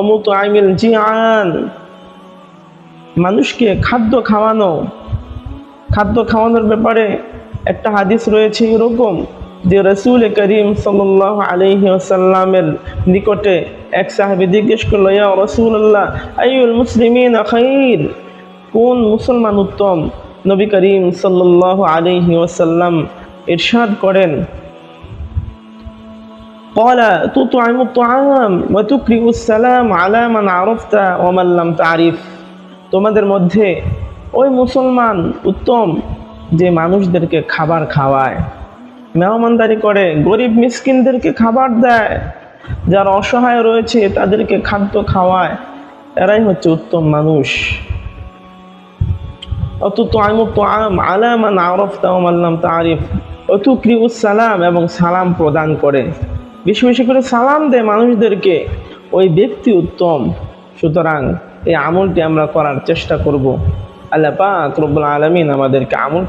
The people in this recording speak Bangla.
অমুত আইমিল জিয়ান মানুষকে খাদ্য খাওয়ানো, খাদ্য খাওয়ানোর ব্যাপারে একটা হাদিস রয়েছে এরকম যে রসুল করিম সাল্লাহ আলহি আসাল্লামের নিকটে এক সাহেবে জিজ্ঞেস করল, ইয়া রসুল্লাহ আইউল মুসলিমিন খাইর? কোন মুসলমান উত্তম? নবী করিম সাল্লাহ আলহি ওসাল্লাম ইরশাদ করেন قال تطعم الطعام وتقرئ السلام على من عرفت ومن لم تعرف তোমাদের মধ্যে ওই মুসলমান উত্তম যে মানুষদেরকে খাবার খাওয়ায় মেহমানদারি করে গরিব মিসকিনদেরকে খাবার দেয় যারা অসহায় রয়েছে তাদেরকে খাদ্য খাওয়ায় এরাই হচ্ছে উত্তম মানুষ অতুত আম আলামান আরফ তামাল্লাম তারিফ অতুক্রিউস সালাম এবং সালাম প্রদান করে বেশি বেশি করে সালাম দেয় মানুষদেরকে, ওই ব্যক্তি উত্তম। সুতরাং এই আমলটি আমরা করার চেষ্টা করব। আল্লাহ পাক রব্বুল আলমিন আমাদেরকে আমল